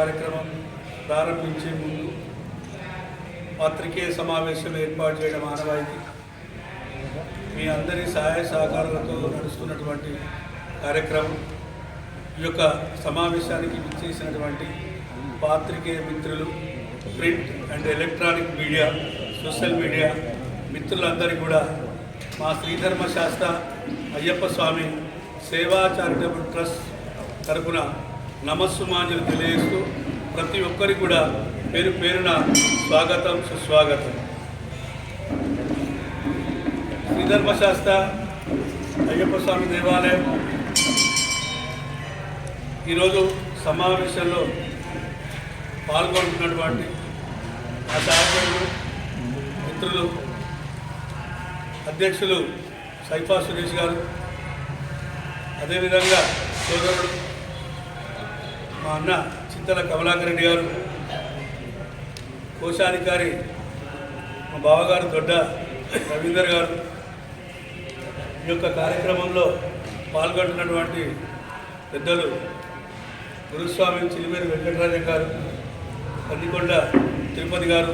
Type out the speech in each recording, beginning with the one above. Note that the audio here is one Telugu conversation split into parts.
కార్యక్రమం ప్రారంభించే ముందు పాత్రికేయ సమావేశం ఏర్పాటు చేయడం ఆనవాయితీ. మీ అందరి సహాయ సహకారాలతో నడుస్తున్నటువంటి కార్యక్రమం ఈ యొక్క సమావేశానికి విచ్చేసినటువంటి పాత్రికేయ మిత్రులు print and electronic media social media మిత్రులందరికీ కూడా మా శ్రీధర్మ శాస్త్ర అయ్యప్ప స్వామి సేవా చారిటబుల్ ట్రస్ట్ తరపున నమస్సుమాంజలు తెలియజేస్తూ ప్రతి ఒక్కరికి కూడా పేరు పేరున స్వాగతం సుస్వాగతం. శ్రీధర్మశాస్త్ర అయ్యప్ప స్వామి దేవాలయం. ఈరోజు సమావేశంలో పాల్గొంటున్నటువంటి ఆ సహచరులు మిత్రులు అధ్యక్షులు సైఫా సురేష్ గారు. అదేవిధంగా సోదరుడు మా అన్న చింతల కమలాకర్ రెడ్డి గారు కోశాధికారి మా బావగారు దొడ్డ రవీందర్ గారు ఈ యొక్క కార్యక్రమంలో పాల్గొంటున్నటువంటి పెద్దలు గురుస్వామి చిలిమేరు వెంకటరాజన్ గారు కందికొండ తిరుపతి గారు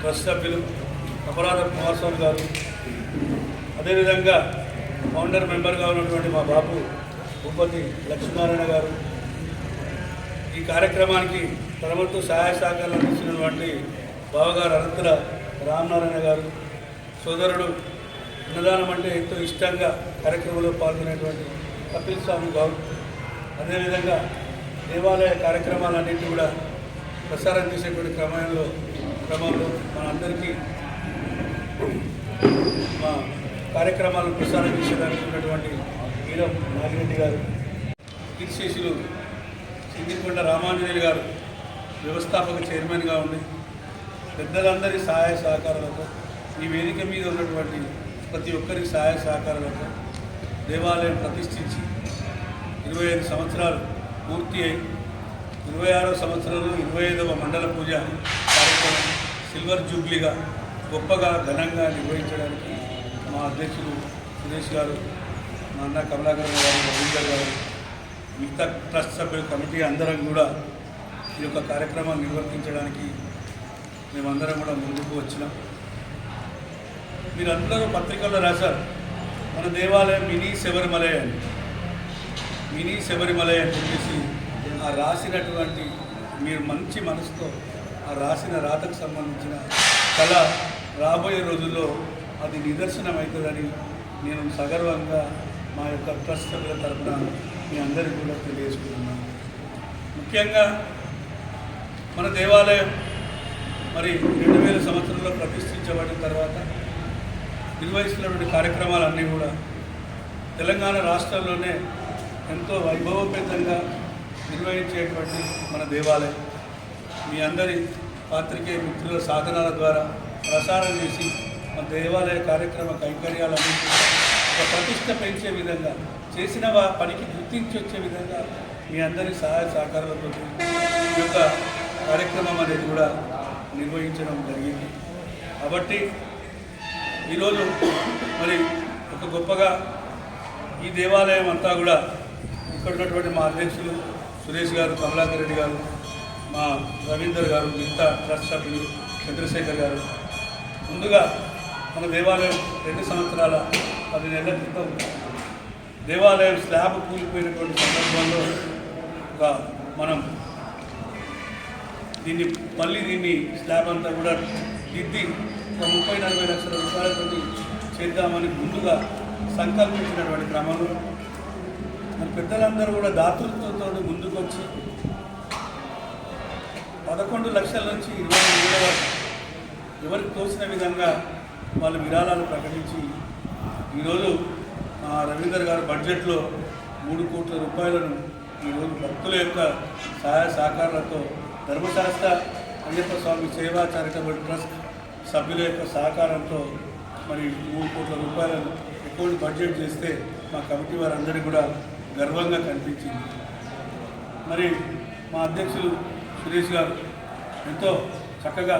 ట్రస్ట్ సభ్యులు అపరాధ కుమారస్వామి గారు అదేవిధంగా ఫౌండర్ మెంబర్గా ఉన్నటువంటి మా బాబు భూపతి లక్ష్మీనారాయణ గారు ఈ కార్యక్రమానికి తన సహాయ సహకారాలు అందిస్తున్నటువంటి బావగారు అనంతర రామనారాయణ గారు సోదరుడు అన్నదానం అంటే ఎంతో ఇష్టంగా కార్యక్రమంలో పాల్గొనేటువంటి కపిల్ స్వామి గారు. అదేవిధంగా దేవాలయ కార్యక్రమాలన్నింటి కూడా ప్రసారం చేసేటువంటి క్రమంలో క్రమంలో మనందరికీ మా కార్యక్రమాలను ప్రసారం చేసేదానికి ఉన్నటువంటి వీరం నాగిరెడ్డి గారు కీర్తిశేషులు సింగికొండ రామాంజనేయులు గారు వ్యవస్థాపక చైర్మన్గా ఉండి పెద్దలందరి సహాయ సహకారాలతో ఈ వేదిక మీద ఉన్నటువంటి ప్రతి ఒక్కరి సహాయ సహకారాలతో దేవాలయం ప్రతిష్ఠించి ఇరవై ఐదు సంవత్సరాలు పూర్తి అయి ఇరవై ఆరో సంవత్సరంలో ఇరవై ఐదవ మండల పూజ కార్యక్రమం సిల్వర్ జూబ్లీగా గొప్పగా ఘనంగా నిర్వహించడానికి మా అధ్యక్షుడు సురేష్ గారు మా అన్న కమలాకర్ గారు రవీందర్ గారు మిగతా ట్రస్ట్ సభ్యుల కమిటీ అందరం కూడా ఈ యొక్క కార్యక్రమాన్ని నిర్వర్తించడానికి మేమందరం కూడా ముందుకు వచ్చినాం. మీరందరూ పత్రికల్లో రాశారు మన దేవాలయం మినీ శబరిమలై అని. మినీ శబరిమలై అని చెప్పేసి ఆ రాసినటువంటి మీరు మంచి మనసుతో ఆ రాసిన రాతకు సంబంధించిన కళ రాబోయే రోజుల్లో అది నిదర్శనం అవుతుందని నేను సగర్వంగా మా యొక్క ట్రస్ట్ సభ్యుల తరఫున మీ అందరికీ కూడా తెలియజేసుకుంటున్నాను. ముఖ్యంగా మన దేవాలయం మరి రెండు వేల సంవత్సరంలో ప్రతిష్ఠించబడిన తర్వాత నిర్వహిస్తున్నటువంటి కార్యక్రమాలన్నీ కూడా తెలంగాణ రాష్ట్రంలోనే ఎంతో వైభవపేతంగా నిర్వహించేటువంటి మన దేవాలయం. మీ అందరి పాత్రికేయ మిత్రుల సాధనాల ద్వారా ప్రసారం చేసి మన దేవాలయ కార్యక్రమ కైంకర్యాలన్నీ ప్రతిష్ట పెంచే విధంగా చేసిన వారి పనికి గుర్తించి వచ్చే విధంగా మీ అందరి సహాయ సహకారాలతో ఈ యొక్క కార్యక్రమం అనేది కూడా నిర్వహించడం జరిగింది. కాబట్టి ఈరోజు మరి ఒక గొప్పగా ఈ దేవాలయం అంతా కూడా ఇక్కడ ఉన్నటువంటి మా అధ్యక్షులు సురేష్ గారు కమలాకర్ రెడ్డి గారు మా రవీందర్ గారు మిగతా ట్రస్ట్ సభ్యులు చంద్రశేఖర్ గారు. ముందుగా మన దేవాలయం రెండు సంవత్సరాల పది నెలల క్రితం దేవాలయం స్లాబ్ కూలిపోయినటువంటి సందర్భంలో ఒక మనం దీన్ని మళ్ళీ దీన్ని స్లాబ్ అంతా కూడా దిద్ది ఒక ముప్పై నలభై లక్షల రూపాయలతో చేద్దామని ముందుగా సంకల్పించినటువంటి క్రమంలో మన పెద్దలందరూ కూడా దాతృత్వంతో ముందుకొచ్చి పదకొండు లక్షల నుంచి ఇరవై వరకు ఎవరికి తోచిన విధంగా వాళ్ళు విరాళాలు ప్రకటించి ఈరోజు మా రవీందర్ గారు బడ్జెట్లో మూడు కోట్ల రూపాయలను ఈరోజు భక్తుల యొక్క సహాయ సహకారాలతో ధర్మశాస్త్ర అయ్యప్ప స్వామి సేవా చారిటబుల్ ట్రస్ట్ సభ్యుల యొక్క సహకారంతో మరి మూడు కోట్ల రూపాయలను ఎక్కువ బడ్జెట్ చేస్తే మా కమిటీ వారందరికీ కూడా గర్వంగా కనిపించింది. మరి మా అధ్యక్షులు సురేష్ గారు ఎంతో చక్కగా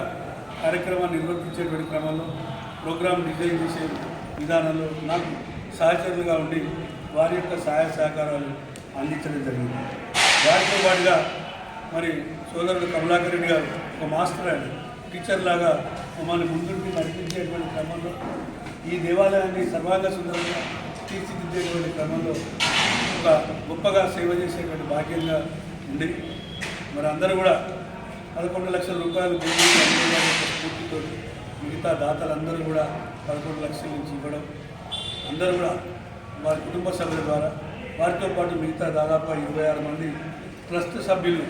కార్యక్రమాన్ని నిర్వర్తించేటువంటి క్రమంలో ప్రోగ్రాం డిజైన్ చేసే విధానంలో నాకు సహచరులుగా ఉండి వారి యొక్క సహాయ సహకారాలు అందించడం జరిగింది. వారితో పాటుగా మరి సోదరుడు కమలాకర్ రెడ్డి గారు ఒక మాస్టర్ ఆయన టీచర్ లాగా మమ్మల్ని ముందుండి నడిపించేటువంటి క్రమంలో ఈ దేవాలయాన్ని సర్వాంగ సుందరంగా తీర్చిదిద్దేటువంటి క్రమంలో ఒక గొప్పగా సేవ చేసేటువంటి భాగ్యంగా ఉంది. మరి అందరూ కూడా పదకొండు లక్షల రూపాయలు స్ఫూర్తితో మిగతా దాతలందరూ కూడా పదకొండు లక్షల నుంచి ఇవ్వడం అందరూ కూడా వారి కుటుంబ సభ్యుల ద్వారా వారితో పాటు మిగతా దాదాపు ఇరవై ఆరు మంది ట్రస్ట్ సభ్యులు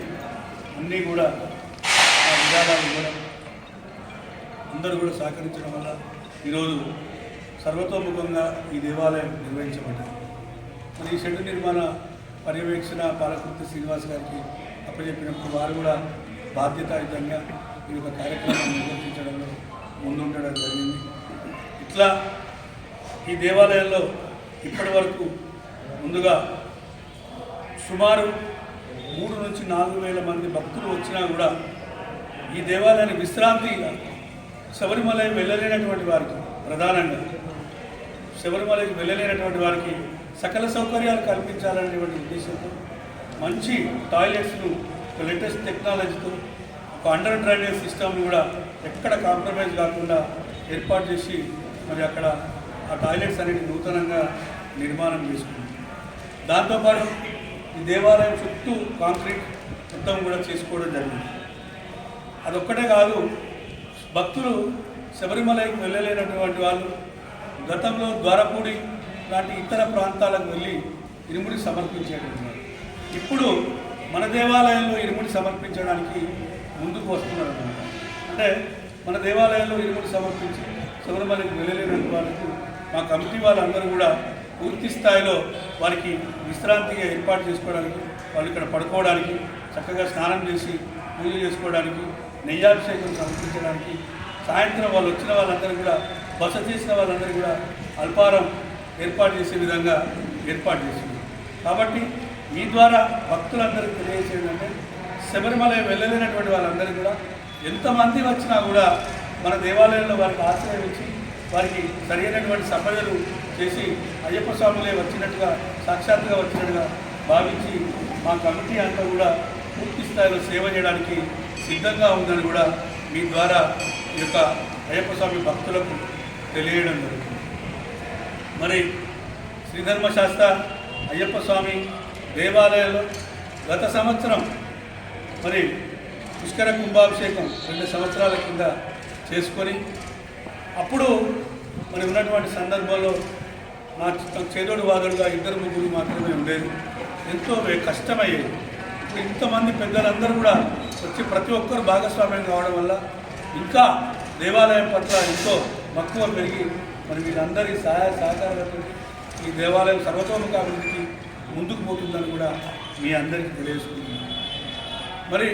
అన్నీ కూడా ఆ విధానాలు ఇవ్వడం అందరూ కూడా సహకరించడం వల్ల ఈరోజు సర్వతోముఖంగా ఈ దేవాలయం నిర్వహించబడ్డాయి మరి ఈ షెడ్ నిర్మాణ పర్యవేక్షణ పాలకృతి శ్రీనివాస్ గారికి అప్పచెప్పినప్పుడు వారు కూడా బాధ్యతాయుతంగా ఈ యొక్క కార్యక్రమాన్ని నిర్వర్తించడంలో ముందుండడం జరిగింది. ఇట్లా ఈ దేవాలయంలో ఇప్పటి వరకు ముందుగా సుమారు మూడు నుంచి నాలుగు వేల మంది భక్తులు వచ్చినా కూడా ఈ దేవాలయాన్ని విశ్రాంతిగా శబరిమలకి వెళ్ళలేనటువంటి వారికి ప్రధానంగా శబరిమలకి వెళ్ళలేనటువంటి వారికి సకల సౌకర్యాలు కల్పించాలనేటువంటి ఉద్దేశంతో మంచి టాయిలెట్స్ను లేటెస్ట్ టెక్నాలజీతో అండర్ డ్రైనేజ్ సిస్టమ్ని కూడా ఎక్కడ కాంప్రమైజ్ కాకుండా ఏర్పాటు చేసి మరి అక్కడ ఆ టాయిలెట్స్ అనేవి నూతనంగా నిర్మాణం చేసుకుంది. దాంతోపాటు ఈ దేవాలయం చుట్టూ కాంక్రీట్ మొత్తం కూడా చేసుకోవడం జరిగింది. అదొక్కటే కాదు భక్తులు శబరిమలకి వెళ్ళలేనటువంటి వాళ్ళు గతంలో ద్వారపూడి లాంటి ఇతర ప్రాంతాలకు వెళ్ళి ఇరుముడి సమర్పించేటటువంటి ఇప్పుడు మన దేవాలయంలో ఇరుముడి సమర్పించడానికి ముందుకు వస్తున్నారు అంటే మన దేవాలయంలో ఇరుముడు సమర్పించి శబరిమలకి వెళ్ళలేని వాళ్ళకు మా కమిటీ వాళ్ళందరూ కూడా పూర్తి స్థాయిలో వారికి విశ్రాంతిగా ఏర్పాటు చేసుకోవడానికి వాళ్ళు ఇక్కడ పడుకోవడానికి చక్కగా స్నానం చేసి పూజ చేసుకోవడానికి నెయ్యాభిషేకం సమర్పించడానికి సాయంత్రం వాళ్ళు వచ్చిన వాళ్ళందరూ కూడా బస చేసిన వాళ్ళందరూ కూడా అల్పారం ఏర్పాటు చేసే విధంగా ఏర్పాటు చేసింది కాబట్టి మీ ద్వారా భక్తులందరికీ తెలియజేసేది అంటే శబరిమల వెళ్ళలేనటువంటి వాళ్ళందరూ కూడా ఎంతమంది వచ్చినా కూడా మన దేవాలయంలో వారికి ఆశ్రయం ఇచ్చి వారికి సరైనటువంటి సమయలు చేసి అయ్యప్ప స్వాములే వచ్చినట్టుగా సాక్షాత్తుగా వచ్చినట్టుగా భావించి మా కమిటీ అంతా కూడా పూర్తి స్థాయిలో సేవ చేయడానికి సిద్ధంగా ఉందని కూడా మీ ద్వారా ఈ యొక్క అయ్యప్ప స్వామి భక్తులకు తెలియడం జరుగుతుంది. మరి శ్రీధర్మశాస్త్ర అయ్యప్ప స్వామి దేవాలయంలో గత సంవత్సరం మరి పుష్కర కుంభాభిషేకం రెండు సంవత్సరాల కింద చేసుకొని అప్పుడు మరి ఉన్నటువంటి సందర్భంలో నా చేదోడు వాదుడుగా ఇద్దరు ముగ్గురు మాత్రమే ఉండేది. ఎంతో కష్టమయ్యేది. ఇప్పుడు ఇంతమంది పెద్దలందరూ కూడా వచ్చి ప్రతి ఒక్కరు భాగస్వామ్యం కావడం వల్ల ఇంకా దేవాలయం పట్ల ఎంతో మక్కువ పెరిగి మరి వీళ్ళందరి సహాయ సహకారాలతో ఈ దేవాలయం సర్వతోముఖాభివృద్ధికి ముందుకు పోతుందని కూడా మీ అందరికీ తెలియజేస్తుంది మరి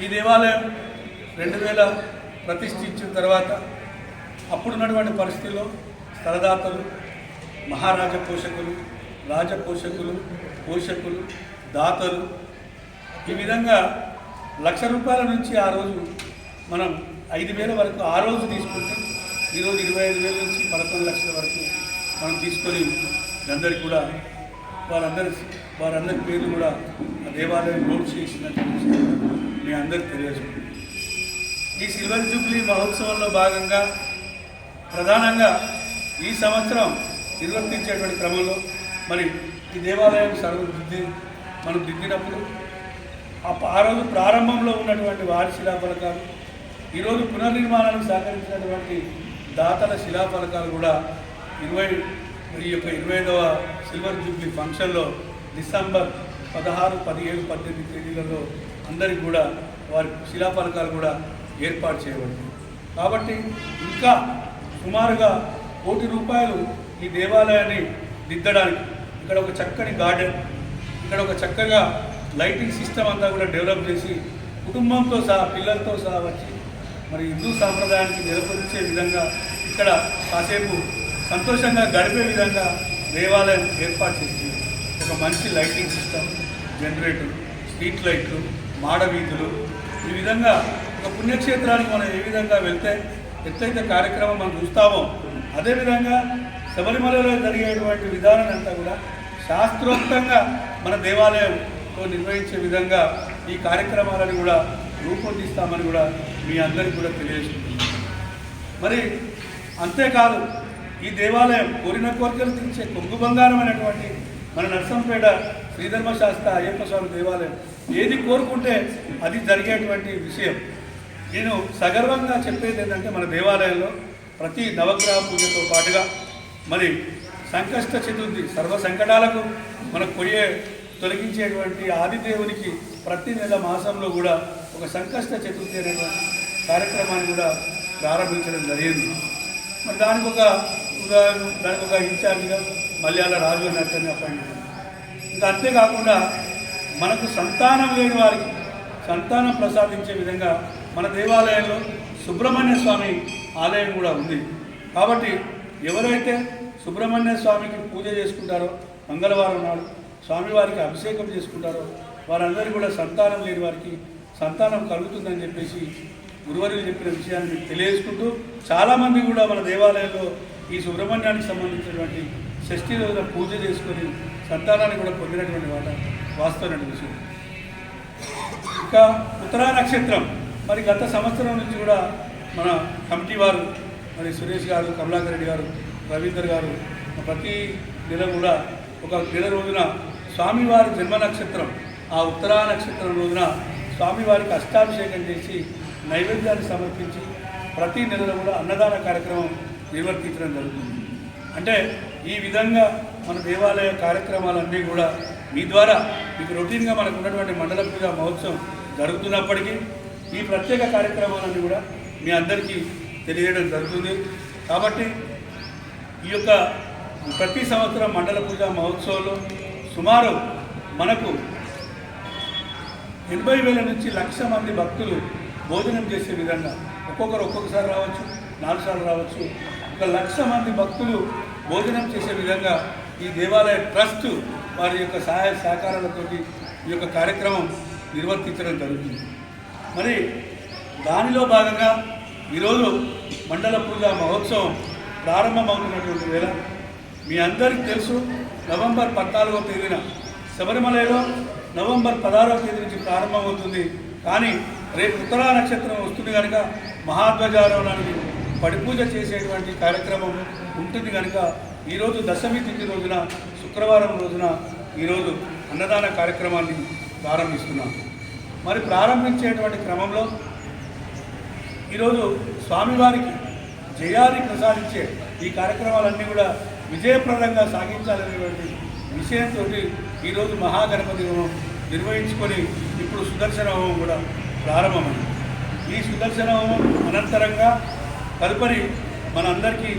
ఈ దేవాలయం రెండు వేల ప్రతిష్ఠించిన తర్వాత అప్పుడున్నటువంటి పరిస్థితుల్లో స్థలదాతలు మహారాజ పోషకులు రాజ పోషకులు పోషకులు దాతలు ఈ విధంగా లక్ష రూపాయల నుంచి ఆ రోజు మనం ఐదు వేల వరకు ఆ రోజు తీసుకుంటే ఈరోజు ఇరవై ఐదు వేల నుంచి పదకొండు లక్షల వరకు మనం తీసుకొని అందరికీ కూడా వాళ్ళందరూ వారందరి పేర్లు కూడా ఆ దేవాలయం నోట్ చేసినటువంటి మీ అందరికి తెలియజేసుకుంటాం ఈ సిల్వర్ జూబ్లీ మహోత్సవంలో భాగంగా ప్రధానంగా ఈ సంవత్సరం నిర్వర్తించేటువంటి క్రమంలో మరి ఈ దేవాలయం సర్వదిద్ది మనం దిద్దినప్పుడు ఆ ఆ రోజు ప్రారంభంలో ఉన్నటువంటి వారి శిలాఫలకాలు ఈరోజు పునర్నిర్మాణానికి సహకరించినటువంటి దాతల శిలాఫలకాలు కూడా ఇరవై ఈ యొక్క ఇరవై ఐదవ సిల్వర్ జూబ్లీ ఫంక్షన్లో డిసెంబర్ పదహారు పదిహేడు పద్దెనిమిది తేదీలలో అందరికి కూడా వారి శిలాఫలకాలు కూడా ఏర్పాటు చేయబడింది. కాబట్టి ఇంకా సుమారుగా కోటి రూపాయలు ఈ దేవాలయాన్ని దిద్దడానికి ఇక్కడ ఒక చక్కని గార్డెన్ ఇక్కడ ఒక చక్కగా లైటింగ్ సిస్టమ్ అంతా కూడా డెవలప్ చేసి కుటుంబంతో సహా పిల్లలతో సహా వచ్చి మరి హిందూ సాంప్రదాయానికి నిలపరిచే విధంగా ఇక్కడ కాసేపు సంతోషంగా గడిపే విధంగా దేవాలయం ఏర్పాటు చేసింది. ఒక మంచి లైటింగ్ సిస్టమ్ జనరేటర్ స్ట్రీట్ లైట్లు మాడ వీధులు. ఈ విధంగా ఒక పుణ్యక్షేత్రానికి మనం ఏ విధంగా వెళ్తే ఎట్లయితే కార్యక్రమం మనం చూస్తామో అదేవిధంగా శబరిమలలో జరిగేటువంటి విధానం అంతా కూడా శాస్త్రోక్తంగా మన దేవాలయంలో నిర్వహించే విధంగా ఈ కార్యక్రమాలను కూడా రూపొందిస్తామని కూడా మీ అందరికీ కూడా తెలియజేస్తుంది మరి అంతేకాదు ఈ దేవాలయం కోరిన కోరికలు తీర్చే కొంగు బంగారం అనేటువంటి మన నర్సంపేట శ్రీధర్మశాస్త్ర అయ్యప్ప స్వామి దేవాలయం. ఏది కోరుకుంటే అది జరిగేటువంటి విషయం. నేను సగర్వంగా చెప్పేది ఏంటంటే మన దేవాలయంలో ప్రతి నవగ్రహ పూజతో పాటుగా మరి సంకష్ట చతుర్థి సర్వ సంకటాలకు మనకు పోయే తొలగించేటువంటి ఆదిదేవునికి ప్రతి నెల మాసంలో కూడా ఒక సంకష్ట చతుర్థి అనేటువంటి కార్యక్రమాన్ని కూడా ప్రారంభించడం జరిగింది. మరి దానికి ఒక గారు దానికి ఒక ఇన్ఛార్జిగా మలయాళ రాజు అని అతన్ని అపాయింట్ ఇంకా అంతేకాకుండా మనకు సంతానం లేని వారికి సంతానం ప్రసాదించే విధంగా మన దేవాలయంలో సుబ్రహ్మణ్య స్వామి ఆలయం కూడా ఉంది. కాబట్టి ఎవరైతే సుబ్రహ్మణ్య స్వామికి పూజ చేసుకుంటారో మంగళవారం నాడు స్వామివారికి అభిషేకం చేసుకుంటారో వారందరూ కూడా సంతానం లేని వారికి సంతానం కలుగుతుందని చెప్పేసి గురువారికి చెప్పిన విషయాన్ని తెలియజేసుకుంటూ చాలామంది కూడా మన దేవాలయంలో ఈ సుబ్రహ్మణ్యానికి సంబంధించినటువంటి షష్ఠి రోజున పూజ చేసుకొని సంతానాన్ని కూడా పొందినటువంటి వాట వాస్తవమైన విషయం. ఇంకా ఉత్తరా నక్షత్రం. మరి గత సంవత్సరం నుంచి కూడా మన కమిటీ వారు మరి సురేష్ గారు కమలాకర్ రెడ్డి గారు రవీందర్ గారు ప్రతి నెల కూడా ఒక నెల రోజున స్వామివారి జన్మ నక్షత్రం ఆ ఉత్తరా నక్షత్రం రోజున స్వామివారికి అష్టాభిషేకం చేసి నైవేద్యాన్ని సమర్పించి ప్రతి నెలలో కూడా అన్నదాన కార్యక్రమం నిర్వర్తించడం జరుగుతుంది. అంటే ఈ విధంగా మన దేవాలయ కార్యక్రమాలన్నీ కూడా మీ ద్వారా మీకు రొటీన్గా మనకు ఉన్నటువంటి మండల పూజ మహోత్సవం జరుగుతున్నప్పటికీ ఈ ప్రత్యేక కార్యక్రమాలన్నీ కూడా మీ అందరికీ తెలియజేయడం జరుగుతుంది. కాబట్టి ఈ యొక్క ప్రతి సంవత్సరం మండల పూజ మహోత్సవంలో సుమారు మనకు ఎనభై వేల నుంచి లక్ష మంది భక్తులు భోజనం చేసే విధంగా ఒక్కొక్కరు ఒక్కొక్కసారి రావచ్చు. నాలుగు రావచ్చు. ఒక లక్ష మంది భక్తులు భోజనం చేసే విధంగా ఈ దేవాలయ ట్రస్ట్ వారి యొక్క సహాయ సహకారాలతో ఈ యొక్క కార్యక్రమం నిర్వర్తించడం జరుగుతుంది. మరి దానిలో భాగంగా ఈరోజు మండల పూజ మహోత్సవం ప్రారంభమవుతున్నటువంటి వేళ మీ అందరికీ తెలుసు నవంబర్ పద్నాలుగవ తేదీన శబరిమలలో నవంబర్ పదహారవ తేదీ నుంచి ప్రారంభమవుతుంది. కానీ రేపు ఉత్తరా నక్షత్రం వస్తుంది కనుక మహాధ్వజారోహణానికి పడిపూజ చేసేటువంటి కార్యక్రమం ఉంటుంది కనుక ఈరోజు దశమి తిథి రోజున శుక్రవారం రోజున ఈరోజు అన్నదాన కార్యక్రమాన్ని ప్రారంభిస్తున్నాం. మరి ప్రారంభించేటువంటి క్రమంలో ఈరోజు స్వామివారికి జయాన్ని ప్రసాదించే ఈ కార్యక్రమాలన్నీ కూడా విజయప్రదంగా సాగించాలనేటువంటి విషయంతో ఈరోజు మహాగణపతి హోమం నిర్వహించుకొని ఇప్పుడు సుదర్శన హోమం కూడా ప్రారంభమైంది. ఈ సుదర్శన హోమం అనంతరంగా తదుపరి మనందరికీ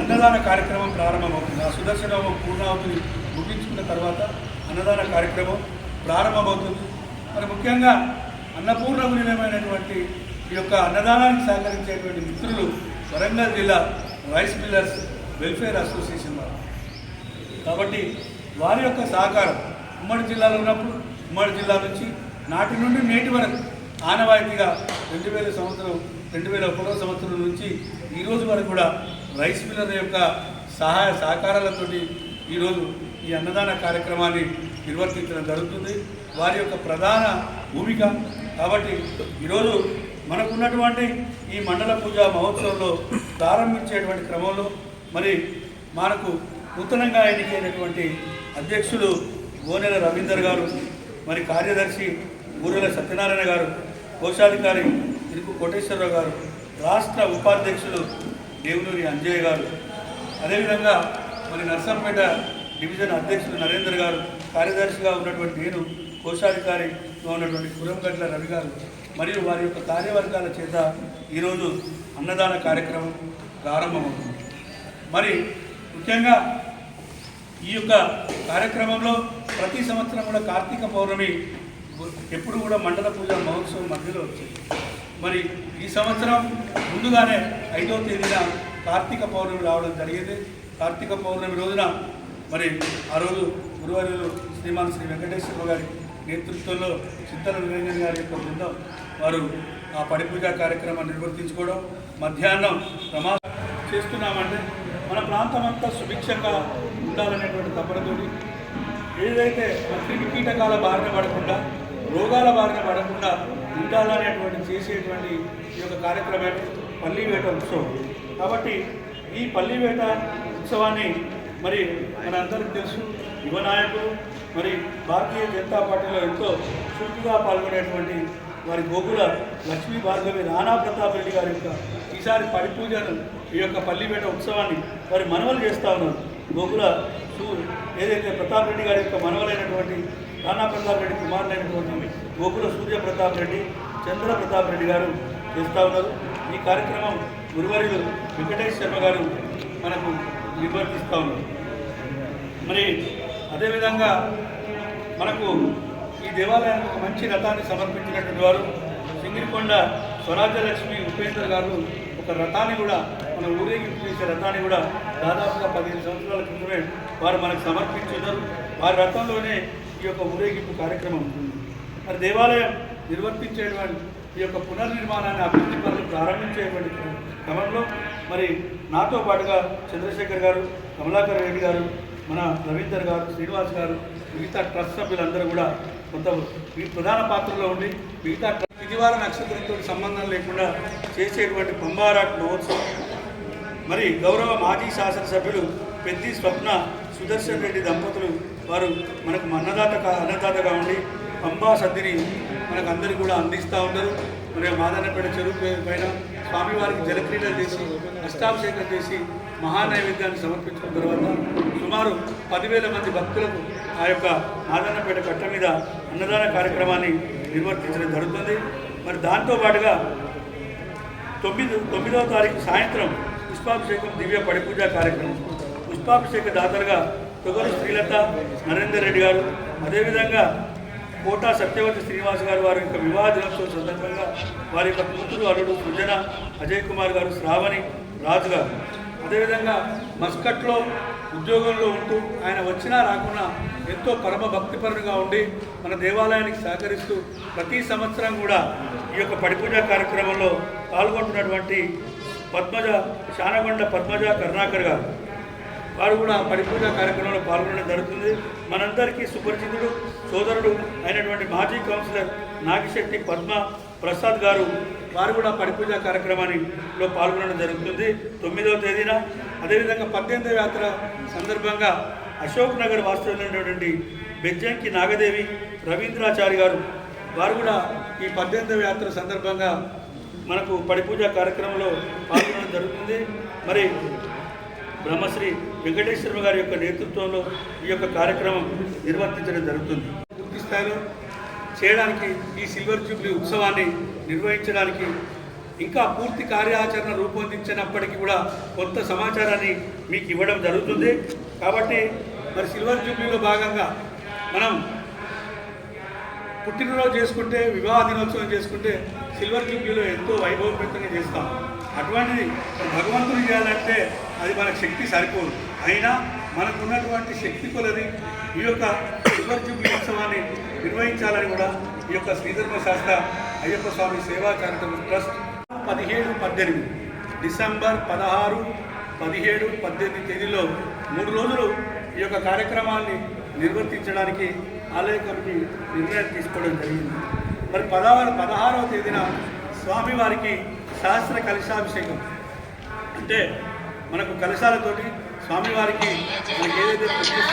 అన్నదాన కార్యక్రమం ప్రారంభమవుతుంది. ఆ సుదర్శన హోమం పూర్ణావతిని ముగించుకున్న తర్వాత అన్నదాన కార్యక్రమం ప్రారంభమవుతుంది. మరి ముఖ్యంగా అన్నపూర్ణకు నిలయమైనటువంటి ఈ యొక్క అన్నదానానికి సహకరించేటువంటి మిత్రులు వరంగల్ జిల్లా రైస్ మిల్లర్స్ వెల్ఫేర్ అసోసియేషన్ వారు. కాబట్టి వారి యొక్క సహకారం ఉమ్మడి జిల్లాలో ఉన్నప్పుడు ఉమ్మడి జిల్లా నుంచి నాటి నుండి నేటి వరకు ఆనవాయితీగా రెండు వేల సంవత్సరం రెండు వేల ఒకటో సంవత్సరం నుంచి ఈరోజు వరకు కూడా రైస్ మిల్లర్ యొక్క సహాయ సహకారాలతోటి ఈరోజు ఈ అన్నదాన కార్యక్రమాన్ని నిర్వర్తించడం జరుగుతుంది. వారి యొక్క ప్రధాన భూమిక కాబట్టి ఈరోజు మనకున్నటువంటి ఈ మండల పూజ మహోత్సవంలో ప్రారంభించేటువంటి క్రమంలో మరి మనకు నూతనంగా ఎన్నికైనటువంటి అధ్యక్షులు గోనెల రవీందర్ గారు మరి కార్యదర్శి ఊరెల సత్యనారాయణ గారు కోశాధికారి ఇరుకు కోటేశ్వరరావు గారు రాష్ట్ర ఉపాధ్యక్షులు దేవునూరి అంజయ్య గారు. అదేవిధంగా మరి నర్సంపేట డివిజన్ అధ్యక్షులు నరేందర్ గారు కార్యదర్శిగా ఉన్నటువంటి నేను కోశాధికారిగా ఉన్నటువంటి కురంగడ్ల రవి గారు. మరియు వారి యొక్క కార్యవర్గాల చేత ఈరోజు అన్నదాన కార్యక్రమం ప్రారంభమవుతుంది. మరి ముఖ్యంగా ఈ యొక్క కార్యక్రమంలో ప్రతి సంవత్సరం కూడా కార్తీక పౌర్ణమి ఎప్పుడు కూడా మండల పూజ మహోత్సవం మధ్యలో వచ్చింది. మరి ఈ సంవత్సరం ముందుగానే ఐదో తేదీన కార్తీక పౌర్ణమి రావడం జరిగింది. కార్తీక పౌర్ణమి రోజున మరి ఆ రోజు గురువారు శ్రీమాన్ శ్రీ వెంకటేశ్వర గారి నేతృత్వంలో చిత్తల నిరంజన్ గారి యొక్క బృందం వారు ఆ పడిపూజ కార్యక్రమాన్ని నిర్వర్తించుకోవడం మధ్యాహ్నం ప్రమా చేస్తున్నామంటే మన ప్రాంతం అంతా సుభిక్షంగా ఉండాలనేటువంటి తపనతోటి ఏదైతే మంత్రి కీటకాల బారిన పడకుండా రోగాల బారిన పడకుండా ఉండాలనేటువంటి చేసేటువంటి ఈ యొక్క కార్యక్రమం పల్లీవేట ఉత్సవం. కాబట్టి ఈ పల్లీవేట ఉత్సవాన్ని మరి మనందరికీ తెలుసు యువ నాయకులు మరి భారతీయ జనతా పార్టీలో ఎంతో చురుకుగా పాల్గొనేటువంటి వారి గోగుల లక్ష్మీ భార్గవి రాణా ప్రతాప్ రెడ్డి గారి యొక్క ఈసారి పరిపూజను ఈ యొక్క పల్లిపేట ఉత్సవాన్ని వారి మనవలు చేస్తూ ఉన్నారు. గోకుల ఏదైతే ప్రతాప్ రెడ్డి గారి యొక్క మనవలైనటువంటి రాణా ప్రతాప్ రెడ్డి కుమారులైనటువంటి గోకుల సూర్య ప్రతాప్ రెడ్డి చంద్ర ప్రతాప్ రెడ్డి గారు చేస్తూ ఉన్నారు. ఈ కార్యక్రమం గురువారిలు వెంకటేష్ శర్మ గారు మనకు నిర్వర్తిస్తూ ఉన్నారు. మరి అదేవిధంగా మనకు ఈ దేవాలయానికి ఒక మంచి రథాన్ని సమర్పించినటువంటి వారు సింగిరికొండ స్వరాజ్యలక్ష్మి ఉపేంద్ర గారు ఒక రథాన్ని కూడా మన ఊరేగింపు చేసే రథాన్ని కూడా దాదాపుగా పదిహేను సంవత్సరాల క్రితమే వారు మనకు సమర్పించున్నారు. వారి రథంలోనే ఈ యొక్క ఊరేగింపు కార్యక్రమం ఉంటుంది. మరి దేవాలయం నిర్వర్తించేటువంటి ఈ యొక్క పునర్నిర్మాణాన్ని అభివృద్ధి పనులు ప్రారంభించేటువంటి క్రమంలో మరి నాతో పాటుగా చంద్రశేఖర్ గారు కమలాకర్ రెడ్డి గారు మన రవీందర్ గారు శ్రీనివాస్ గారు మిగతా ట్రస్ట్ సభ్యులందరూ కూడా కొంత ఈ ప్రధాన పాత్రలో ఉండి మిగతా ట్రస్ట్ ఇదివార నక్షత్రంతో సంబంధం లేకుండా చేసేటువంటి పంబారాట్ మహోత్సవం. మరి గౌరవ మాజీ శాసనసభ్యులు పెద్ది స్వప్న సుదర్శన్ రెడ్డి దంపతులు వారు మనకు అన్నదాత అన్నదాతగా ఉండి పంబా సద్దిని మనకు అందరికీ కూడా అందిస్తూ ఉంటారు మరి మాదన్నపేట చెరువు పైన స్వామివారికి జలక్రీడలు చేసి అష్టాభిషేకం చేసి మహానైవేద్యాన్ని సమర్పించిన తర్వాత సుమారు పదివేల మంది భక్తులకు ఆ యొక్క మాదన్నపేట కట్ట మీద అన్నదాన కార్యక్రమాన్ని నిర్వర్తించడం జరుగుతుంది. మరి దాంతో పాటుగా తొమ్మిది తొమ్మిదవ తారీఖు సాయంత్రం పుష్పాభిషేకం దివ్య పడిపూజ కార్యక్రమం పుష్పాభిషేక దాతలుగా తొగరు శ్రీలత నరేందర్ రెడ్డి గారు అదేవిధంగా కోటా సత్యవతి శ్రీనివాస్ గారు వారి యొక్క వివాహ దినోత్సవం సందర్భంగా వారి యొక్క కూతురు అల్లుడు సృజన అజయ్ కుమార్ గారు శ్రావణి రాజు గారు. అదేవిధంగా మస్కట్లో ఉద్యోగంలో ఉంటూ ఆయన వచ్చినా రాకున్నా ఎంతో పరమ భక్తిపరుడుగా ఉండి మన దేవాలయానికి సహకరిస్తూ ప్రతి సంవత్సరం కూడా ఈ యొక్క పడిపూజ కార్యక్రమంలో పాల్గొంటున్నటువంటి పద్మజ శానగొండ పద్మజ కరుణాకర్ గారు. వారు కూడా పడిపూజ కార్యక్రమంలో పాల్గొనడం జరుగుతుంది. మనందరికీ సుపరిచితుడు సోదరుడు అయినటువంటి మాజీ కౌన్సిలర్ నాగిశెట్టి పద్మ ప్రసాద్ గారు వారు కూడా పడిపూజ కార్యక్రమానిలో పాల్గొనడం జరుగుతుంది. తొమ్మిదవ తేదీన అదేవిధంగా పద్దెనిమిదవ యాత్ర సందర్భంగా అశోక్ నగర్ వాస్తున్నటువంటి బెజ్జంకి నాగదేవి రవీంద్రాచారి గారు వారు కూడా ఈ పద్దెనిమిదవ యాత్ర సందర్భంగా మనకు పడిపూజ కార్యక్రమంలో పాల్గొనడం జరుగుతుంది. మరి బ్రహ్మశ్రీ వెంకటేశ్వర గారి యొక్క నేతృత్వంలో ఈ యొక్క కార్యక్రమం నిర్వర్తించడం జరుగుతుంది. పూర్తి స్థాయిలో చేయడానికి ఈ సిల్వర్ జూబ్లీ ఉత్సవాన్ని నిర్వహించడానికి ఇంకా పూర్తి కార్యాచరణ రూపొందించినప్పటికీ కూడా కొంత సమాచారాన్ని మీకు ఇవ్వడం జరుగుతుంది. కాబట్టి మరి సిల్వర్ జూబ్లీలో భాగంగా మనం పుట్టినరోజు చేసుకుంటే వివాహ దినోత్సవం చేసుకుంటే సిల్వర్ జూబ్లీలో ఎంతో వైభవపేతంగా చేస్తాం. అటువంటిది భగవంతుని చేయాలంటే అది మనకు శక్తి సరిపోదు. అయినా మనకు ఉన్నటువంటి శక్తి కొలది ఈ యొక్క సిల్వర్ జూబ్లీ ఉత్సవాన్ని నిర్వహించాలని కూడా ఈ యొక్క శ్రీధర్మ శాస్త్ర అయ్యప్ప స్వామి సేవా చారిటబుల్ ట్రస్ట్ పదిహేడు పద్దెనిమిది డిసెంబర్ పదహారు పదిహేడు పద్దెనిమిది తేదీలో మూడు రోజులు ఈ యొక్క కార్యక్రమాన్ని నిర్వర్తించడానికి ఆలయ కమిటీ నిర్ణయం తీసుకోవడం జరిగింది. మరి పదహారు పదహారవ తేదీన స్వామివారికి శాస్త్ర కలశాభిషేకం. అంటే మనకు కలశాలతోటి స్వామివారికి మనకి ఏదైతే పుణ్య-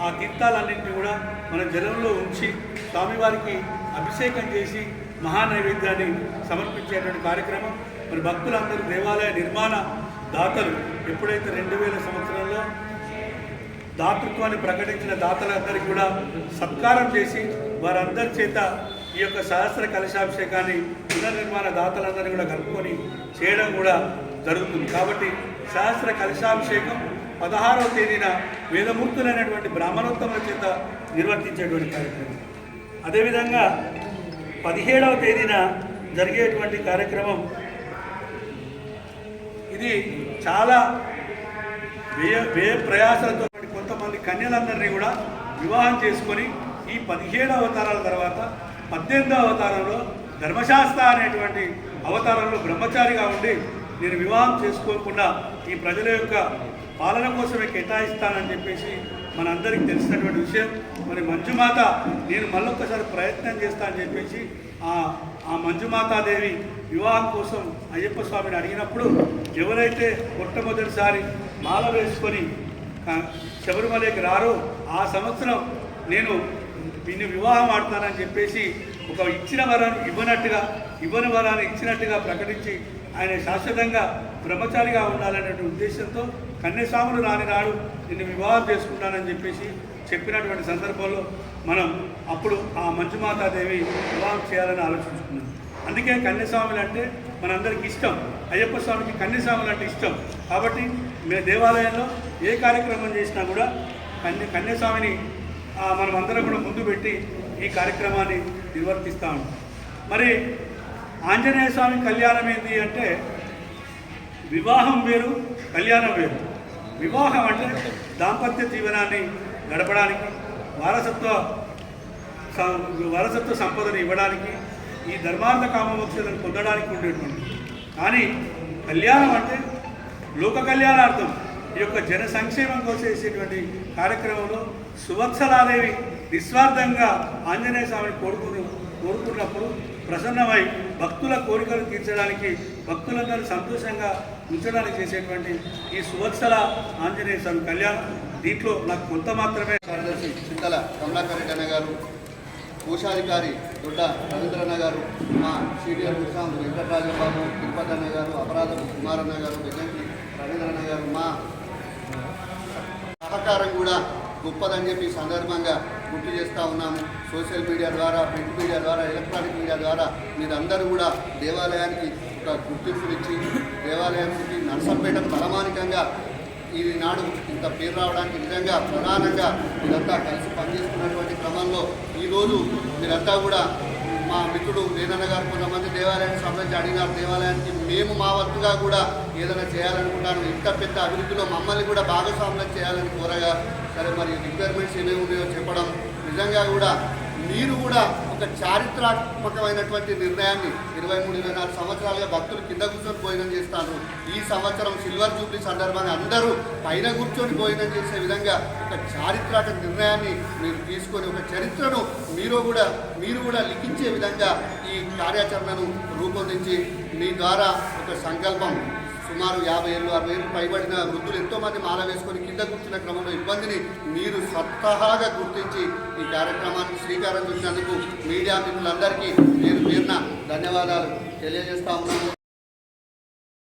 ఆ తీర్థాలన్నింటినీ కూడా మన జలంలో ఉంచి స్వామివారికి అభిషేకం చేసి మహానైవేద్యాన్ని సమర్పించేటువంటి కార్యక్రమం. మరి భక్తులందరూ దేవాలయ నిర్మాణ దాతలు ఎప్పుడైతే రెండు వేల సంవత్సరంలో దాతృత్వాన్ని ప్రకటించిన దాతలందరికీ కూడా సత్కారం చేసి వారందరి చేత ఈ యొక్క సహస్ర కలశాభిషేకాన్ని పునర్నిర్మాణ దాతలందరినీ కూడా కలుపుకొని చేయడం కూడా జరుగుతుంది. కాబట్టి సహస్ర కలశాభిషేకం పదహారవ తేదీన వేదమూర్తులైనటువంటి బ్రాహ్మణోత్తముల చేత నిర్వర్తించేటువంటి కార్యక్రమం. అదేవిధంగా పదిహేడవ తేదీన జరిగేటువంటి కార్యక్రమం. ఇది చాలా వ్యయ వ్యయ ప్రయాసాలతో కొంతమంది కన్యలందరినీ కూడా వివాహం చేసుకొని ఈ పదిహేడు అవతారాల తర్వాత పద్దెనిమిదవ అవతారంలో ధర్మశాస్త్ర అనేటువంటి అవతారంలో బ్రహ్మచారిగా ఉండి నేను వివాహం చేసుకోకుండా ఈ ప్రజల యొక్క పాలన కోసమే కేటాయిస్తానని చెప్పేసి మనందరికీ తెలిసినటువంటి విషయం. మరి మంజుమాత నేను మళ్ళొక్కసారి ప్రయత్నం చేస్తానని చెప్పేసి ఆ ఆ మంజుమాతాదేవి వివాహం కోసం అయ్యప్ప స్వామిని అడిగినప్పుడు ఎవరైతే మొట్టమొదటిసారి మాల వేసుకొని శబరిమలకి రారో ఆ సంవత్సరం నేను నిన్ను వివాహం ఆడతానని చెప్పేసి ఒక ఇచ్చిన వరాన్ని ఇవ్వనట్టుగా ఇవ్వని వరాన్ని ఇచ్చినట్టుగా ప్రకటించి ఆయన శాశ్వతంగా బ్రహ్మచారిగా ఉండాలనే ఉద్దేశంతో కన్యస్వాములు రాని నాడు నిన్ను వివాహం చేసుకుంటానని చెప్పేసి చెప్పినటువంటి సందర్భంలో మనం అప్పుడు ఆ మంజుమాతాదేవి వివాహం చేయాలని ఆలోచించుకున్నాం. అందుకే కన్యస్వాములు అంటే మనందరికీ ఇష్టం. అయ్యప్ప స్వామికి కన్యస్వాములు అంటే ఇష్టం. కాబట్టి మేము దేవాలయంలో ఏ కార్యక్రమం చేసినా కూడా కన్య కన్యస్వామిని మనం అందరం కూడా ముందు పెట్టి ఈ కార్యక్రమాన్ని నిర్వర్తిస్తాము మరి ఆంజనేయ స్వామి కళ్యాణం ఏంటి అంటే వివాహం వేరు కళ్యాణం వేరు. వివాహం అంటే దాంపత్య జీవనాన్ని గడపడానికి వారసత్వ వారసత్వ సంపదను ఇవ్వడానికి ఈ ధర్మార్థ కామమోక్షలను పొందడానికి ఉండేటువంటి. కానీ కళ్యాణం అంటే లోక కళ్యాణార్థం. ఈ యొక్క జన సంక్షేమం కోసం చేసేటువంటి కార్యక్రమంలో సువత్సలాదేవి నిస్వార్థంగా ఆంజనేయ స్వామిని కోరుకుని కోరుకున్నప్పుడు ప్రసన్నమై భక్తుల కోరికలు తీర్చడానికి భక్తులందరూ సంతోషంగా ఉంచడానికి చేసేటువంటి ఈ సువత్సల ఆంజనేయ స్వామి కళ్యాణం. దీంట్లో నాకు కొంత మాత్రమే కార్యదర్శి చింతల కమలాకర్ రెడ్డి అన్న గారు కోశాధికారి దొడ్డ రవీంద్రన్న గారు మా సీనియర్ ముఖ్యం వెంకటరాజు బాబు తిరుపతి అన్న గారు అపరాధ కుమారన్న గారు వెంకటి రవీంద్రన్న గారు మా సహకారం కూడా గొప్పదని చెప్పి సందర్భంగా గుర్తు చేస్తూ ఉన్నాము. సోషల్ మీడియా ద్వారా ప్రింట్ మీడియా ద్వారా ఎలక్ట్రానిక్ మీడియా ద్వారా మీరందరూ కూడా దేవాలయానికి ఒక గుర్తింపునిచ్చి దేవాలయానికి నరసంపేట తలమానికంగా ఇది నాడు ఇంత పేరు రావడానికి నిజంగా ప్రధానంగా మీరంతా కలిసి పనిచేస్తున్నటువంటి క్రమంలో ఈరోజు మీరంతా కూడా మా మిత్రుడు వేదన్న గారు కొంతమంది దేవాలయానికి సంబంధించి అడిగినారు. దేవాలయానికి మేము మా వంతుగా కూడా ఏదైనా చేయాలనుకుంటాను. ఇంత పెద్ద అభివృద్ధిలో మమ్మల్ని కూడా భాగస్వామ్యం చేయాలని కోరగా సరే మరి రిక్వైర్మెంట్స్ ఏమేమి ఉన్నాయో చెప్పడం. నిజంగా కూడా మీరు కూడా ఒక చారిత్రాత్మకమైనటువంటి నిర్ణయాన్ని ఇరవై మూడు ఇరవై నాలుగు సంవత్సరాలుగా భక్తులు కింద కూర్చొని భోజనం చేస్తాను ఈ సంవత్సరం సిల్వర్ జూబ్లీ సందర్భంగా అందరూ పైన కూర్చొని భోజనం చేసే విధంగా ఒక చారిత్రాత్మక నిర్ణయాన్ని మీరు తీసుకొని ఒక చరిత్రను మీరు కూడా మీరు కూడా లిఖించే విధంగా ఈ కార్యాచరణను రూపొందించి మీ ద్వారా ఒక సంకల్పం సుమారు యాభై ఏళ్ళు అరవై ఏళ్ళు పైబడిన వృద్ధులు ఎంతోమంది మాల వేసుకొని కింద కూర్చున్న క్రమంలో ఇబ్బందిని మీరు స్వతహాగా గుర్తించి ఈ కార్యక్రమానికి శ్రీకారం చుట్టినందుకు మీడియా మిత్రులందరికీ మీరు పేరున ధన్యవాదాలు. తెలియజేస్తా ఉన్నాను.